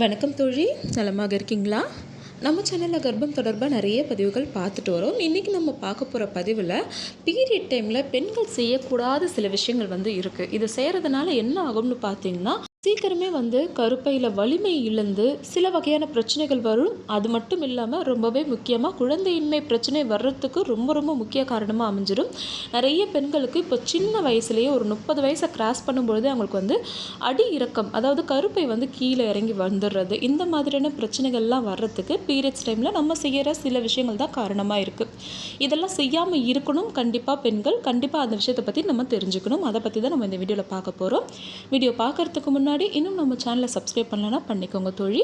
வணக்கம் தோழி. நலமாக இருக்கீங்களா? நம்ம சேனலில் கர்ப்பம் தொடர்பாக நிறைய பதிவுகள் பார்த்துட்டு வரோம். இன்றைக்கி நம்ம பார்க்க போகிற பதிவில் பீரியட் டைமில் பெண்கள் செய்யக்கூடாத சில விஷயங்கள் வந்து இருக்குது இது செய்கிறதுனால என்ன ஆகும்னு பார்த்தீங்கன்னா சீக்கிரமே வந்து கருப்பையில் வலிமை இழந்து சில வகையான பிரச்சனைகள் வரும். அது மட்டும் இல்லாமல் ரொம்பவே முக்கியமாக குழந்தையின்மை பிரச்சனை வர்றதுக்கு ரொம்ப ரொம்ப முக்கிய காரணமாக அமைஞ்சிடும் நிறைய பெண்களுக்கு இப்போ சின்ன வயசுலேயே ஒரு முப்பது வயசை கிராஸ் பண்ணும்பொழுது அவங்களுக்கு வந்து அடி இறக்கம் அதாவது கருப்பை வந்து கீழே இறங்கி வந்துடுறது இந்த மாதிரியான பிரச்சனைகள்லாம் வர்றதுக்கு பீரியட்ஸ் டைமில் நம்ம செய்கிற சில விஷயங்கள் தான் காரணமாக இருக்குது இதெல்லாம் செய்யாமல் இருக்கணும். கண்டிப்பாக பெண்கள் கண்டிப்பாக அந்த விஷயத்தை பற்றி நம்ம தெரிஞ்சுக்கணும். அதை பற்றி தான் நம்ம இந்த வீடியோவில் பார்க்க போகிறோம் வீடியோ பார்க்குறதுக்கு முன்னாடி முன்னாடி இன்னும் நம்ம சேனலை சப்ஸ்கிரைப் பண்ணலன்னா பண்ணிக்கோங்க தோழி.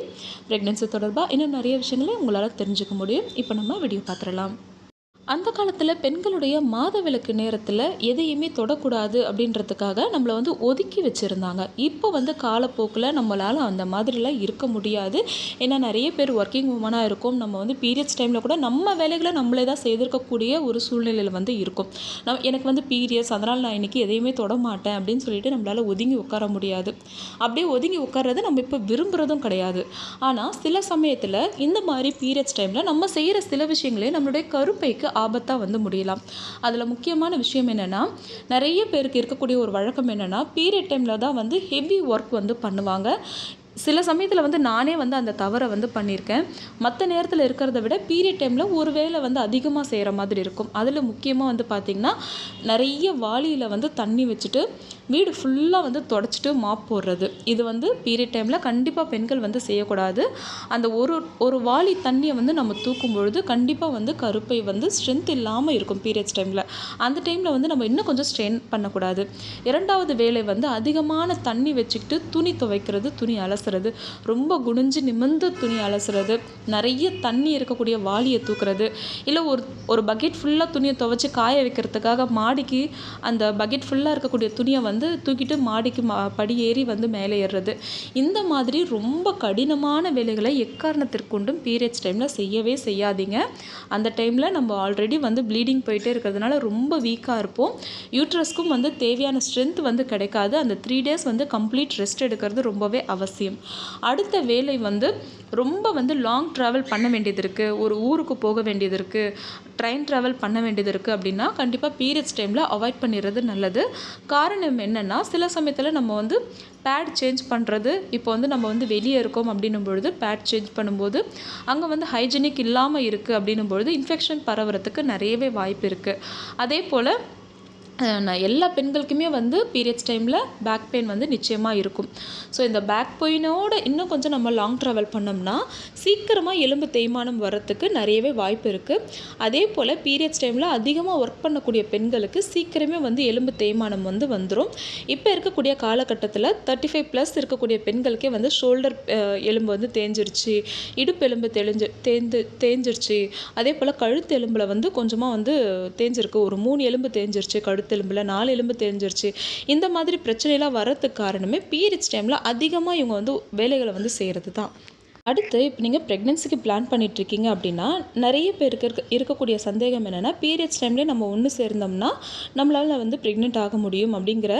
ப்ரெக்னென்சி தொடர்பாக இன்னும் நிறைய விஷயங்களை உங்களால் தெரிஞ்சுக்க முடியும். இப்போ நம்ம வீடியோ பார்த்துடலாம். அந்த காலத்தில் பெண்களுடைய மாதவிலக்கு நேரத்தில் எதையுமே தொடக்கூடாது அப்படின்றதுக்காக நம்மளை வந்து ஒதுக்கி வச்சுருந்தாங்க. இப்போ வந்து காலப்போக்கில் நம்மளால் அந்த மாதிரிலாம் இருக்க முடியாது. ஏன்னா நிறைய பேர் ஒர்க்கிங் உமனாக இருக்கும். நம்ம வந்து பீரியட்ஸ் டைமில் கூட நம்ம வேலைகளை நம்மளே தான் செய்திருக்கக்கூடிய ஒரு சூழ்நிலையில் வந்து இருக்கும். நம் எனக்கு வந்து பீரியட்ஸ் அதனால் நான் இன்றைக்கி எதையுமே தொட மாட்டேன் அப்படின்னு சொல்லிட்டு நம்மளால் ஒதுங்கி உட்கார முடியாது. அப்படியே ஒதுங்கி உட்கார்றது நம்ம இப்போ விரும்புகிறதும் கிடையாது. ஆனால் சில சமயத்தில் இந்த மாதிரி பீரியட்ஸ் டைமில் நம்ம செய்கிற சில விஷயங்களே நம்மளுடைய கருப்பைக்கு ஆபத்தாக வந்து முடியலாம். அதில் முக்கியமான விஷயம் என்னென்னா நிறைய பேருக்கு இருக்கக்கூடிய ஒரு வழக்கம் என்னென்னா பீரியட் டைமில் தான் வந்து ஹெவி ஒர்க் வந்து பண்ணுவாங்க. சில சமயத்தில் வந்து நானே வந்து அந்த தவறை வந்து பண்ணியிருக்கேன். மற்ற நேரத்தில் இருக்கிறத விட பீரியட் டைமில் ஒரு வேலை வந்து அதிகமாக செய்கிற மாதிரி இருக்கும். அதில் முக்கியமாக வந்து பார்த்திங்கன்னா நிறைய வாளியில் வந்து தண்ணி வச்சுட்டு வீடு ஃபுல்லாக வந்து தொடச்சிட்டு மாப் போடுறது. இது வந்து பீரியட் டைமில் கண்டிப்பாக பெண்கள் வந்து செய்யக்கூடாது. அந்த ஒரு ஒரு வாளி தண்ணியை வந்து நம்ம தூக்கும் பொழுது கண்டிப்பாக வந்து கருப்பை வந்து ஸ்ட்ரென்த் இல்லாமல் இருக்கும் பீரியட்ஸ் டைமில் அந்த டைமில் வந்து நம்ம இன்னும் கொஞ்சம் ஸ்ட்ரெயின் பண்ணக்கூடாது. இரண்டாவது வேலை வந்து அதிகமான தண்ணி வச்சுக்கிட்டு துணி துவைக்கிறது துணி அலசுறது. ரொம்ப குனிஞ்சு நிமிர்ந்து துணி அலசுறது. நிறைய தண்ணி இருக்கக்கூடிய வாளியை தூக்குறது. இல்லை ஒரு ஒரு பக்கெட் ஃபுல்லாக துணியை துவைச்சி காய வைக்கிறதுக்காக மாடிக்கு அந்த பக்கெட் ஃபுல்லாக இருக்கக்கூடிய துணியை வந்து வந்து தூக்கிட்டு மாடிக்கு மா படி ஏறி வந்து மேலே ஏறுறது. இந்த மாதிரி ரொம்ப கடினமான வேலைகளை எக்காரணத்திற்கொண்டும் பீரியட்ஸ் டைமில் செய்யவே செய்யாதீங்க. அந்த டைமில் நம்ம ஆல்ரெடி வந்து ப்ளீடிங் போயிட்டே இருக்கிறதுனால ரொம்ப வீக்காக இருப்போம். யூட்ரஸ்க்கும் வந்து தேவையான ஸ்ட்ரென்த் வந்து கிடைக்காது. அந்த த்ரீ டேஸ் வந்து கம்ப்ளீட் ரெஸ்ட் எடுக்கிறது ரொம்பவே அவசியம். அடுத்த வேலை வந்து ரொம்ப வந்து லாங் ட்ராவல் பண்ண வேண்டியது இருக்குது ஒரு ஊருக்கு போக வேண்டியது இருக்குது ட்ரெயின் ட்ராவல் பண்ண வேண்டியது இருக்குது அப்படின்னா கண்டிப்பாக பீரியட்ஸ் டைமில் அவாய்ட் பண்ணிடுறது நல்லது. காரணம் என்னென்னா சில சமயத்தில் நம்ம வந்து பேட் சேஞ்ச் பண்ணுறது இப்போ வந்து நம்ம வந்து வெளியே இருக்கோம் அப்படின்னும் பொழுது பேட் சேஞ்ச் பண்ணும்போது அங்கே வந்து ஹைஜீனிக் இல்லாமல் இருக்குது அப்படின்னும் பொழுது இன்ஃபெக்ஷன் பரவுறதுக்கு நிறையவே வாய்ப்பு இருக்குது அதே போல் எல்லா பெண்களுக்குமே வந்து பீரியட்ஸ் டைமில் பேக் பெயின் வந்து நிச்சயமாக இருக்கும். ஸோ இந்த பேக் பெயினோட இன்னும் கொஞ்சம் நம்ம லாங் ட்ராவல் பண்ணோம்னா சீக்கிரமாக எலும்பு தேய்மானம் வர்றதுக்கு நிறையவே வாய்ப்பு இருக்குது அதே போல் பீரியட்ஸ் டைமில் அதிகமாக ஒர்க் பண்ணக்கூடிய பெண்களுக்கு சீக்கிரமே வந்து எலும்பு தேய்மானம் வந்து வந்துடும் இப்போ இருக்கக்கூடிய காலகட்டத்தில் தேர்ட்டி ஃபைவ் ப்ளஸ் இருக்கக்கூடிய பெண்களுக்கே வந்து ஷோல்டர் எலும்பு வந்து தேஞ்சிருச்சு இடுப்பு எலும்பு தெளிஞ்சு தேந்து தேஞ்சிருச்சு. அதே போல் கழுத்து எலும்பில் வந்து கொஞ்சமாக வந்து தேஞ்சிருக்கு. ஒரு மூணு எலும்பு தேஞ்சிருச்சு கழுத்து கழுத்தெலும்பில் நாலு எலும்பு தெரிஞ்சிருச்சு. இந்த மாதிரி பிரச்சனைலாம் வர்றதுக்கு காரணமே பீரியட்ஸ் டைமில் அதிகமாக இவங்க வந்து வேலைகளை வந்து செய்கிறது தான் அடுத்து இப்போ நீங்கள் ப்ரெக்னென்சிக்கு பிளான் பண்ணிகிட்ருக்கீங்க அப்படின்னா நிறைய பேருக்கு இருக்க இருக்கக்கூடிய சந்தேகம் என்னென்னா பீரியட்ஸ் டைம்லேயே நம்ம ஒன்று சேர்ந்தோம்னா நம்மளால் வந்து ப்ரெக்னென்ட் ஆக முடியும் அப்படிங்கிற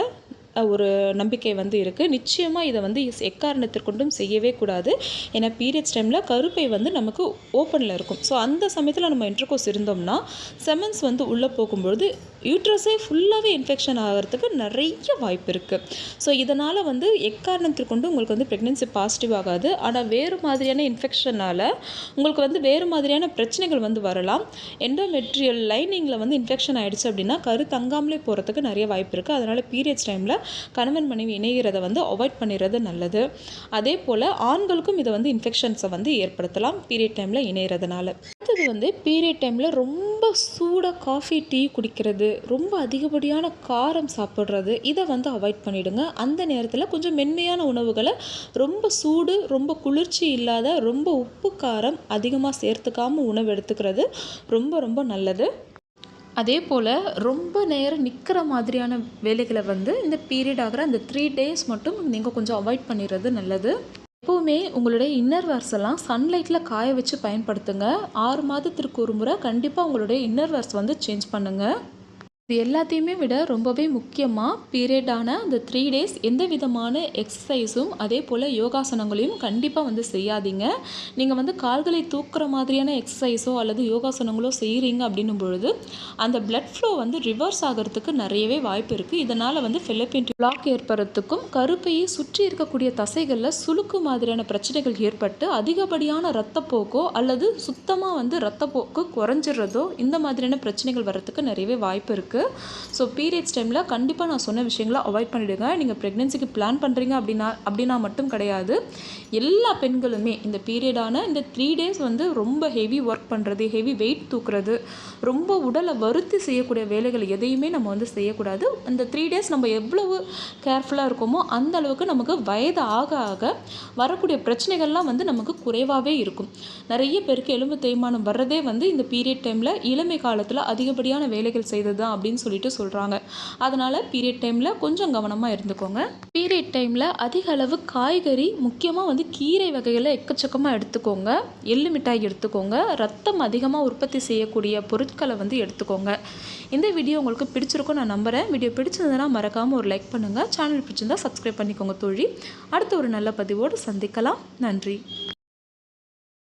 ஒரு நம்பிக்கை வந்து இருக்குது நிச்சயமாக இதை வந்து எக்காரணத்திற்கொண்டும் செய்யவே கூடாது. ஏன்னா பீரியட்ஸ் டைமில் கருப்பை வந்து நமக்கு ஓப்பனில் இருக்கும். ஸோ அந்த சமயத்தில் நம்ம இன்டர்கோர்ஸ் இருந்தோம்னா செமன்ஸ் வந்து உள்ளே போகும்பொழுது யூட்ரஸே ஃபுல்லாகவே இன்ஃபெக்ஷன் ஆகிறதுக்கு நிறைய வாய்ப்பு இருக்குது ஸோ இதனால் வந்து எக்காரணத்திற்கொண்டு உங்களுக்கு வந்து ப்ரெக்னென்சி பாசிட்டிவ் ஆகாது. ஆனால் வேறு மாதிரியான இன்ஃபெக்ஷனால் உங்களுக்கு வந்து வேறு மாதிரியான பிரச்சனைகள் வந்து வரலாம். எண்டோமெட்ரியல் லைனிங்கில் வந்து இன்ஃபெக்ஷன் ஆகிடுச்சு அப்படின்னா கரு தங்காமலே போகிறதுக்கு நிறைய வாய்ப்பு இருக்குது அதனால் பீரியட்ஸ் டைமில் கணவன் மனைவி இணைகிறத வந்து அவாய்ட் பண்ணிடுறது நல்லது. அதே போல் ஆண்களுக்கும் இதை வந்து இன்ஃபெக்ஷன்ஸை வந்து ஏற்படுத்தலாம் பீரியட் டைமில் இணைகிறதுனால அடுத்தது வந்து பீரியட் டைமில் ரொம்ப சூடாக காஃபி டீ குடிக்கிறது ரொம்ப அதிகப்படியான காரம் சாப்பிட்றது இதை வந்து அவாய்ட் பண்ணிவிடுங்க அந்த நேரத்தில் கொஞ்சம் மென்மையான உணவுகளை ரொம்ப சூடு ரொம்ப குளிர்ச்சி இல்லாத ரொம்ப உப்பு காரம் அதிகமாக சேர்த்துக்காமல் உணவு எடுத்துக்கிறது ரொம்ப ரொம்ப நல்லது. அதே போல் ரொம்ப நேரம் நிற்கிற மாதிரியான வேலைகளை வந்து இந்த பீரியட் ஆகிற அந்த த்ரீ டேஸ் மட்டும் நீங்கள் கொஞ்சம் அவாய்ட் பண்ணிடுறது நல்லது. எப்போவுமே உங்களுடைய இன்னர் வேர்ஸ் எல்லாம் சன்லைட்டில் காய வச்சு பயன்படுத்துங்க. ஆறு மாதத்திற்கு ஒரு முறை கண்டிப்பாக உங்களுடைய இன்னர் வேர்ஸ் வந்து சேஞ்ச் பண்ணுங்கள் இது எல்லாத்தையுமே விட ரொம்பவே முக்கியமாக பீரியடான அந்த த்ரீ டேஸ் எந்த விதமான எக்ஸசைஸும் அதே போல் யோகாசனங்களையும் கண்டிப்பாக வந்து செய்யாதீங்க. நீங்கள் வந்து கால்களை தூக்குற மாதிரியான எக்ஸசைஸோ அல்லது யோகாசனங்களோ செய்கிறீங்க அப்படின்னும் பொழுது அந்த பிளட் ஃப்ளோ வந்து ரிவர்ஸ் ஆகிறதுக்கு நிறையவே வாய்ப்பு இருக்குது இதனால் வந்து ஃபிலிப்பின் பிளாக் ஏற்படுறதுக்கும் கருப்பையை சுற்றி இருக்கக்கூடிய தசைகளில் சுழுக்கு மாதிரியான பிரச்சனைகள் ஏற்பட்டு அதிகப்படியான ரத்தப்போக்கோ அல்லது சுத்தமாக வந்து ரத்தப்போக்கு குறைஞ்சிடுறதோ இந்த மாதிரியான பிரச்சனைகள் வர்றதுக்கு நிறையவே வாய்ப்பு இருக்குது ஸோ பீரியட்ஸ் டைமில் கண்டிப்பாக நான் சொன்ன விஷயங்களை அவாய்ட் பண்ணிவிடுங்க நீங்கள் ப்ரெக்னென்சிக்கு பிளான் பண்ணுறீங்க அப்படின்னா அப்படின்னா மட்டும் கிடையாது. எல்லா பெண்களுமே இந்த பீரியடான இந்த த்ரீ டேஸ் வந்து ரொம்ப ஹெவி ஒர்க் பண்ணுறது ஹெவி வெயிட் தூக்குறது ரொம்ப உடலை வருத்தி செய்யக்கூடிய வேலைகள் எதையுமே நம்ம வந்து செய்யக்கூடாது. அந்த த்ரீ டேஸ் நம்ம எவ்வளவு கேர்ஃபுல்லாக இருக்கோமோ அந்த அளவுக்கு நமக்கு வயது ஆக ஆக வரக்கூடிய பிரச்சனைகள்லாம் வந்து நமக்கு குறைவாகவே இருக்கும். நிறைய பேருக்கு எலும்பு தேய்மானம் வர்றதே வந்து இந்த பீரியட் டைமில் இளமை காலத்தில் அதிகப்படியான வேலைகள் செய்தது தான் அப்படின்னு சொல்லிட்டு சொல்கிறாங்க அதனால் பீரியட் டைமில் கொஞ்சம் கவனமாக இருந்துக்கோங்க. பீரியட் டைமில் அதிக அளவு காய்கறி முக்கியமாக வந்து கீரை வகைகளை எக்கச்சக்கமாக எடுத்துக்கோங்க. எள்ளு மிட்டாய் எடுத்துக்கோங்க. ரத்தம் அதிகமாக உற்பத்தி செய்யக்கூடிய பொருட்களை வந்து எடுத்துக்கோங்க. இந்த வீடியோ உங்களுக்கு பிடிச்சிருக்கும் நான் நம்புகிறேன் வீடியோ பிடிச்சிருந்ததுன்னா மறக்காமல் ஒரு லைக் பண்ணுங்கள் சேனல் பிடிச்சிருந்தால் சப்ஸ்கிரைப் பண்ணிக்கோங்க தோழி. அடுத்த ஒரு நல்ல பதிவோடு சந்திக்கலாம். நன்றி.